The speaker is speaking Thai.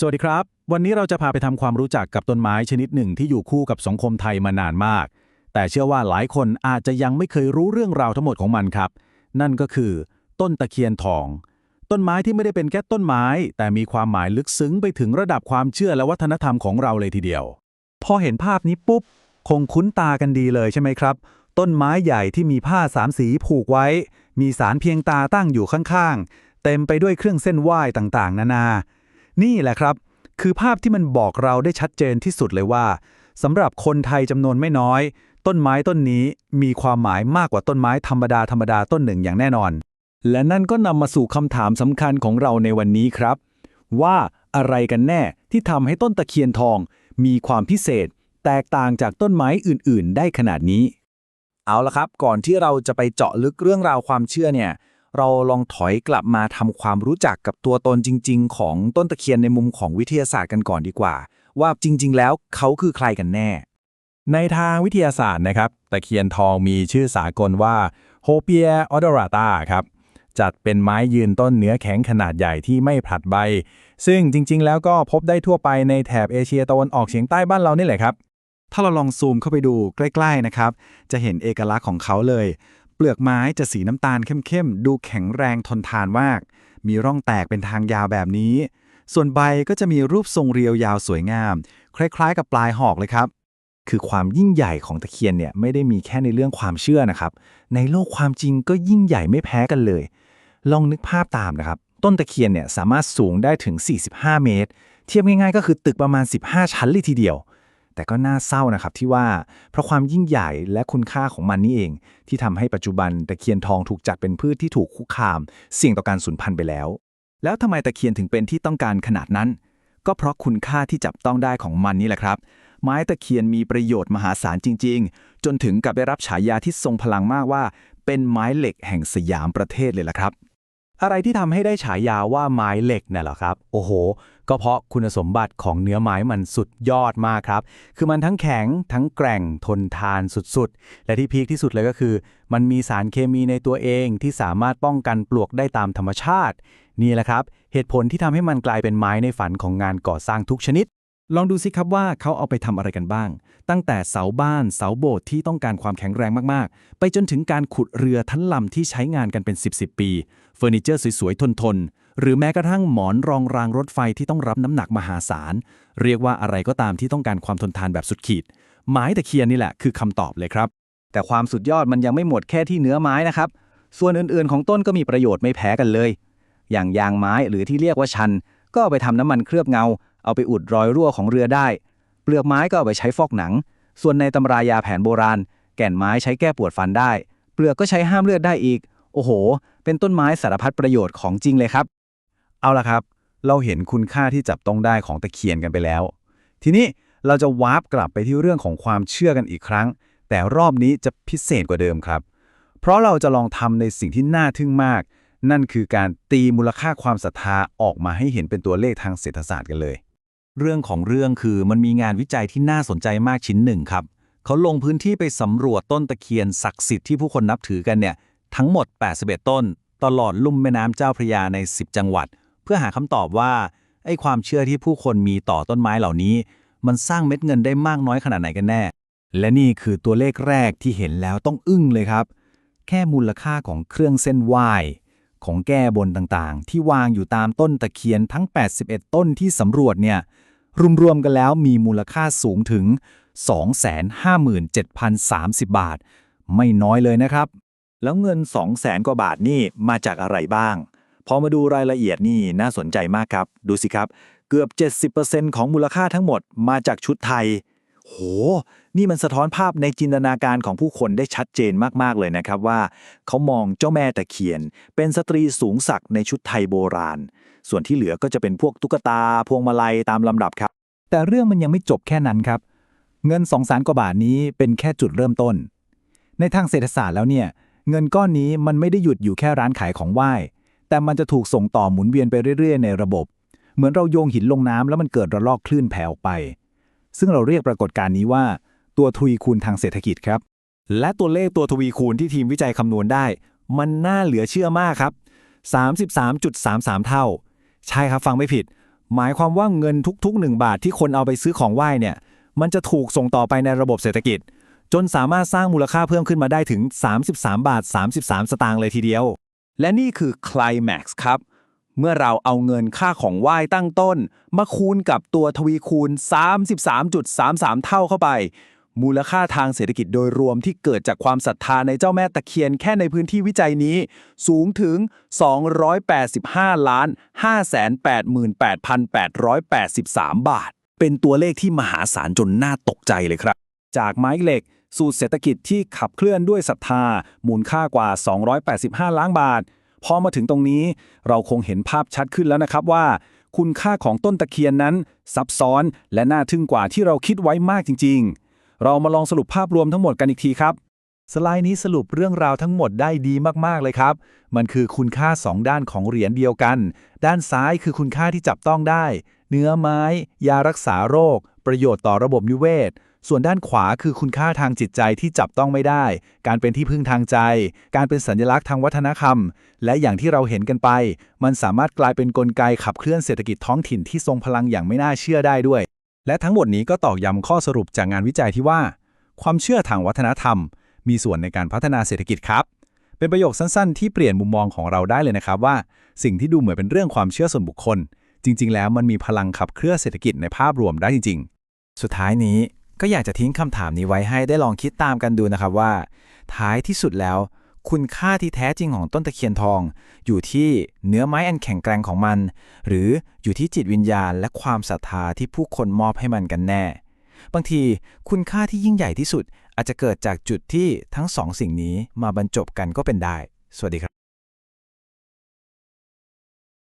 สวัสดีครับ วันนี้เราจะพาไปทำความรู้จักกับต้นไม้ชนิดหนึ่งที่อยู่คู่กับสังคมไทยมานานมาก แต่เชื่อว่าหลายคนอาจจะยังไม่เคยรู้เรื่องราวทั้งหมดของมันครับ นั่นก็คือ ต้นตะเคียนทอง ต้นไม้ที่ไม่ได้เป็นแค่ต้นไม้ แต่มีความหมายลึกซึ้งไปถึงระดับความเชื่อและวัฒนธรรมของเราเลยทีเดียว พอเห็นภาพนี้ปุ๊บ คงคุ้นตากันดีเลยใช่ไหมครับ ต้นไม้ใหญ่ที่มีผ้าสามสีผูกไว้ มีสารเพียงตาตั้งอยู่ข้างๆเต็มไปด้วยเครื่องเส้นไหว้ต่างๆ นานา นี่แหละครับ คือภาพที่มันบอกเราได้ชัดเจนที่สุดเลยว่าสำหรับคนไทยจำนวนไม่น้อย ต้นไม้ต้นนี้มีความหมายมากกว่าต้นไม้ธรรมดาธรรมดาต้นหนึ่งอย่างแน่นอน และนั่นก็นำมาสู่คำถามสำคัญของเราในวันนี้ครับ ว่าอะไรกันแน่ที่ทำให้ต้นตะเคียนทอง มีความพิเศษ แตกต่างจากต้นไม้อื่น ๆ ได้ขนาดนี้ เอาละครับ ก่อนที่เราจะไปเจาะลึกเรื่องราวความเชื่อเนี่ย เราลองถอยกลับมาทำความรู้จักกับตัวตนจริง ๆ ของต้นตะเคียนในมุมของวิทยาศาสตร์กันก่อนดีกว่า ว่าจริง ๆ แล้วเขาคือใครกันแน่ ในทางวิทยาศาสตร์นะครับ ตะเคียนทองมีชื่อสากลว่า h o p i a odorata ครับจัดเป็นไม้ยืนต้นเนื้อแข็งขนาดใหญ่ที่ไม่ผลัดใบ ซึ่งจริง ๆ แล้วก็พบได้ทั่วไปในแถบเอเชียตะวันออกเฉียงใต้บ้านเรานี่แหละครับ ถ้าเราลองซูมเข้าไปดูใกล้ ๆ นะครับ จะเห็นเอกลักษณ์ของเขาเลย เปลือกไม้จะสีน้ำตาลเข้มๆ ดูแข็งแรงทนทานมาก มีร่องแตกเป็นทางยาวแบบนี้ ส่วนใบก็จะมีรูปทรงเรียวยาวสวยงาม คล้ายๆ กับปลายหอกเลยครับ คือความยิ่งใหญ่ของตะเคียนเนี่ยไม่ได้มีแค่ในเรื่องความเชื่อนะครับ ในโลกความจริงก็ยิ่งใหญ่ไม่แพ้กันเลย ลองนึกภาพตามนะครับ ต้นตะเคียนเนี่ยสามารถสูงได้ถึง 45 เมตร เทียบง่ายๆ ก็คือตึกประมาณ 15 ชั้นเลยทีเดียว แต่ก็น่าเศร้านะครับที่ว่าเพราะความยิ่งใหญ่และคุณค่าของมันนี่เอง ที่ทำให้ปัจจุบันตะเคียนทองถูกจัดเป็นพืชที่ถูกคุกคาม เสี่ยงต่อการสูญพันธุ์ไปแล้ว แล้วทำไมตะเคียนถึงเป็นที่ต้องการขนาดนั้น ก็เพราะคุณค่าที่จับต้องได้ของมันนี่แหละครับ ไม้ตะเคียนมีประโยชน์มหาศาลจริง ๆ จนถึงกับได้รับฉายาที่ทรงพลังมากว่า เป็นไม้เหล็กแห่งสยามประเทศเลยล่ะครับอะไรที่ทำให้ได้ฉายาว่าไม้เหล็กน่ะเหรอครับ โอ้โห ก็เพราะคุณสมบัติของเนื้อไม้มันสุดยอดมากครับ คือมันทั้งแข็งทั้งแกร่งทนทานสุดๆ และที่พีคที่สุดเลยก็คือ มันมีสารเคมีในตัวเองที่สามารถป้องกันปลวกได้ตามธรรมชาติ นี่แหละครับ เหตุผลที่ทำให้มันกลายเป็นไม้ในฝันของงานก่อสร้างทุกชนิด ลองดูสิครับว่าเขาเอาไปทำอะไรกันบ้าง ตั้งแต่เสาบ้านเสาโบสถ์ที่ต้องการความแข็งแรงมากๆ ไปจนถึงการขุดเรือทั้งลำที่ใช้งานกันเป็น 10 10ปี เฟอร์นิเจอร์สวยๆทนๆ หรือแม้กระทั่งหมอนรองรางรถไฟที่ต้องรับน้ำหนักมหาศาล เรียกว่าอะไรก็ตามที่ต้องการความทนทานแบบสุดขีด ไม้ตะเคียนนี่แหละคือคำตอบเลยครับ แต่ความสุดยอดมันยังไม่หมดแค่ที่เนื้อไม้นะครับ ส่วนอื่นๆ ของต้นก็มีประโยชน์ไม่แพ้กันเลย อย่างยางไม้หรือที่เรียกว่าชัน ก็เอาไปทำน้ำมันเคลือบเงา เอาไปอุดรอยรั่วของเรือได้ เปลือกไม้ก็เอาไปใช้ฟอกหนัง ส่วนในตำรายาแผนโบราณ แก่นไม้ใช้แก้ปวดฟันได้ เปลือกก็ใช้ห้ามเลือดได้อีก โอ้โห เป็นต้นไม้สารพัดประโยชน์ของจริงเลยครับ เอาละครับ เราเห็นคุณค่าที่จับต้องได้ของตะเคียนกันไปแล้ว ทีนี้เราจะวาร์ปกลับไปที่เรื่องของความเชื่อกันอีกครั้ง แต่รอบนี้จะพิเศษกว่าเดิมครับ เพราะเราจะลองทำในสิ่งที่น่าทึ่งมาก นั่นคือการตีมูลค่าความศรัทธาออกมาให้เห็นเป็นตัวเลขทางเศรษฐศาสตร์กันเลย เรื่องของเรื่องคือมันมีงานวิจัยที่น่าสนใจมากชิ้นหนึ่งครับเขาลงพื้นที่ไปสำรวจต้นตะเคียนศักดิ์สิทธิ์ที่ผู้คนนับถือกันเนี่ยทั้งหมด 81 ต้น ตลอดลุ่มแม่น้ำเจ้าพระยาใน 10 จังหวัด เพื่อหาคำตอบว่าไอ้ความเชื่อที่ผู้คนมีต่อต้นไม้เหล่านี้ มันสร้างเม็ดเงินได้มากน้อยขนาดไหนกันแน่ และนี่คือตัวเลขแรกที่เห็นแล้วต้องอึ้งเลยครับ แค่มูลค่าของเครื่องเส้นไหว้ของแก้บนต่างๆ ที่วางอยู่ตามต้นตะเคียนทั้ง 81 ต้นที่สำรวจเนี่ยรวมๆกันแล้วมีมูลค่าสูงถึง 257,030 บาท ไม่น้อยเลยนะครับ แล้วเงิน 2 0 0แสนกว่าบาทนี่มาจากอะไรบ้าง พอมาดูรายละเอียดนี่น่าสนใจมากครับ ดูสิครับ เกือบ 70%ของมูลค่าทั้งหมดมาจากชุดไทย โห นี่มันสะท้อนภาพในจินตนาการของผู้คนได้ชัดเจนมากๆเลยนะครับว่า เขามองเจ้าแม่ตะเคียน เป็นสตรีสูงศักดิ์ในชุดไทยโบราณ ส่วนที่เหลือก็จะเป็นพวกตุ๊กตา พวงมาลัยตามลำดับครับ แต่เรื่องมันยังไม่จบแค่นั้นครับ เงิน2 0 0 0 0 0กว่าบาทนี้เป็นแค่จุดเริ่มต้น ในทางเศรษฐศาสตร์แล้วเนี่ยเงินก้อนนี้มันไม่ได้หยุดอยู่แค่ร้านขายของไหว้ แต่มันจะถูกส่งต่อหมุนเวียนไปเรื่อยๆ ในระบบ เหมือนเราโยงหินลงน้ำแล้วมันเกิดระลอกคลื่นแผ่ออกไป ซึ่งเราเรียกปรากฏการณ์นี้ว่า ตัวทวีคูณทางเศรษฐกิจครับ และตัวเลขตัวทวีคูณที่ทีมวิจัยคำนวณได้ มันน่าเหลือเชื่อมากครับ 33.33 เท่า ใช่ครับฟังไม่ผิด หมายความว่าเงินทุกๆ 1 บาทที่คนเอาไปซื้อของไหว้เนี่ยมันจะถูกส่งต่อไปในระบบเศรษฐกิจ จนสามารถสร้างมูลค่าเพิ่มขึ้นมาได้ถึง 33 บาท 33 สตางค์เลยทีเดียว และนี่คือ Climax ครับ เมื่อเราเอาเงินค่าของไหว้ตั้งต้น มาคูณกับตัวทวีคูณ 33.33 เท่าเข้าไป มูลค่าทางเศรษฐกิจโดยรวมที่เกิดจากความศรัทธาในเจ้าแม่ตะเคียนแค่ในพื้นที่วิจัยนี้ สูงถึง 285 ล้าน 588,883 บาท เป็นตัวเลขที่มหาศาลจนน่าตกใจเลยครับ จากไม้เหล็ก สู่เศรษฐกิจที่ขับเคลื่อนด้วยศรัทธา มูลค่ากว่า 285 ล้านบาท พอมาถึงตรงนี้ เราคงเห็นภาพชัดขึ้นแล้วนะครับว่า คุณค่าของต้นตะเคียนนั้น ซับซ้อนและน่าทึ่งกว่าที่เราคิดไว้มากจริง ๆ เรามาลองสรุปภาพรวมทั้งหมดกันอีกทีครับสไลด์นี้สรุปเรื่องราวทั้งหมดได้ดีมาก ๆ เลยครับ มันคือคุณค่า 2 ด้านของเหรียญเดียวกัน ด้านซ้ายคือคุณค่าที่จับต้องได้ เนื้อไม้ ยารักษาโรค ประโยชน์ต่อระบบนิเวศ ส่วนด้านขวาคือคุณค่าทางจิตใจที่จับต้องไม่ได้ การเป็นที่พึ่งทางใจ การเป็นสัญลักษณ์ทางวัฒนธรรม และอย่างที่เราเห็นกันไป มันสามารถกลายเป็นนกลไกขับเคลื่อนเศรษฐกิจท้องถิ่นที่ทรงพลังอย่างไม่น่าเชื่อได้ด้วย และทั้งหมดนี้ก็ตอกย้ำข้อสรุปจากงานวิจัยที่ว่า ความเชื่อทางวัฒนธรรม มีส่วนในการพัฒนาเศรษฐกิจครับ เป็นประโยคสั้นๆ ที่เปลี่ยนมุมมองของเราได้เลยนะครับว่า สิ่งที่ดูเหมือนเป็นเรื่องความเชื่อส่วนบุคคล จริง ๆ แล้วมันมีพลังขับเคลื่อนเศรษฐกิจในภาพรวมได้จริง ๆ สุดท้ายนี้ ก็อยากจะทิ้งคำถามนี้ไว้ให้ได้ลองคิดตามกันดูนะครับว่า ท้ายที่สุดแล้ว คุณค่าที่แท้จริงของต้นตะเคียนทอง อยู่ที่เนื้อไม้อันแข็งแกร่งของมัน หรืออยู่ที่จิตวิญญาณ และความศรัทธาที่ผู้คนมอบให้มันกันแน่ บางทีคุณค่าที่ยิ่งใหญ่ที่สุดอาจจะเกิดจากจุดที่ทั้งสองสิ่งนี้มาบรรจบกันก็เป็นได้ สวัสดีครับ